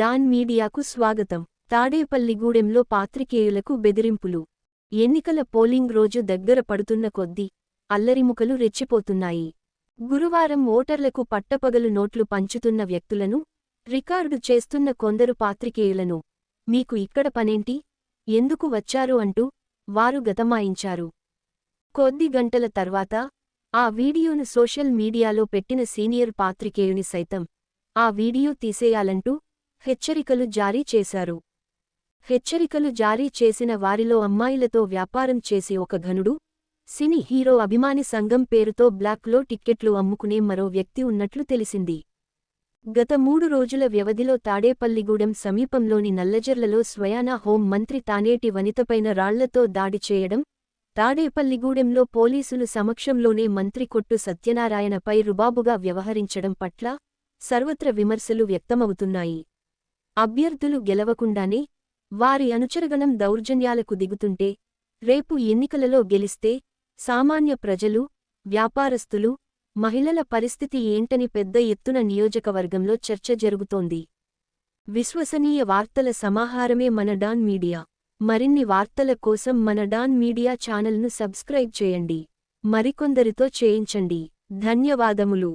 Don మీడియాకు స్వాగతం. తాడేపల్లిగూడెంలో పాత్రికేయులకు బెదిరింపులు. ఎన్నికల పోలింగ్ రోజు దగ్గర పడుతున్న కొద్దీ అల్లరిముకలు రెచ్చిపోతున్నాయి. గురువారం ఓటర్లకు పట్టపగలు నోట్లు పంచుతున్న వ్యక్తులను రికార్డు చేస్తున్న కొందరు పాత్రికేయులను మీకు ఇక్కడ పనేంటి? ఎందుకు వచ్చారు? అంటూ వారు గతమాయించారు. కొద్ది గంటల తర్వాత ఆ వీడియోను సోషల్ మీడియాలో పెట్టిన సీనియర్ పాత్రికేయుని సైతం ఆ వీడియో తీసేయాలంటూ హెచ్చరికలు జారీ చేశారు. హెచ్చరికలు జారీ చేసిన వారిలో అమ్మాయిలతో వ్యాపారం చేసే ఒక ఘనుడు సినీ హీరో అభిమాని సంఘం పేరుతో బ్లాక్లో టిక్కెట్లు అమ్ముకునే మరో వ్యక్తి ఉన్నట్లు తెలిసింది. గత మూడు రోజుల వ్యవధిలో తాడేపల్లిగూడెం సమీపంలోని నల్లజర్లలో స్వయానా హోం మంత్రి తానేటి వనితపైన రాళ్ళతో దాడి చేయడం తాడేపల్లిగూడెంలో పోలీసులు సమక్షంలోనే మంత్రి కొట్టు సత్యనారాయణపై రుబాబుగా వ్యవహరించడం పట్ల సర్వత్ర విమర్శలు వ్యక్తమవుతున్నాయి. అభ్యర్థులు గెలవకుండానే వారి అనుచరగణం దౌర్జన్యాలకు దిగుతుంటే రేపు ఎన్నికలలో గెలిస్తే సామాన్య ప్రజలు వ్యాపారస్తులు మహిళల పరిస్థితి ఏంటని పెద్ద ఎత్తున నియోజకవర్గంలో చర్చ జరుగుతోంది. విశ్వసనీయ వార్తల సమాహారమే మన డాన్ మీడియా. మరిన్ని వార్తల కోసం మన డాన్ మీడియా ఛానల్ను సబ్స్క్రైబ్ చేయండి. మరికొందరితో చేయించండి. ధన్యవాదములు.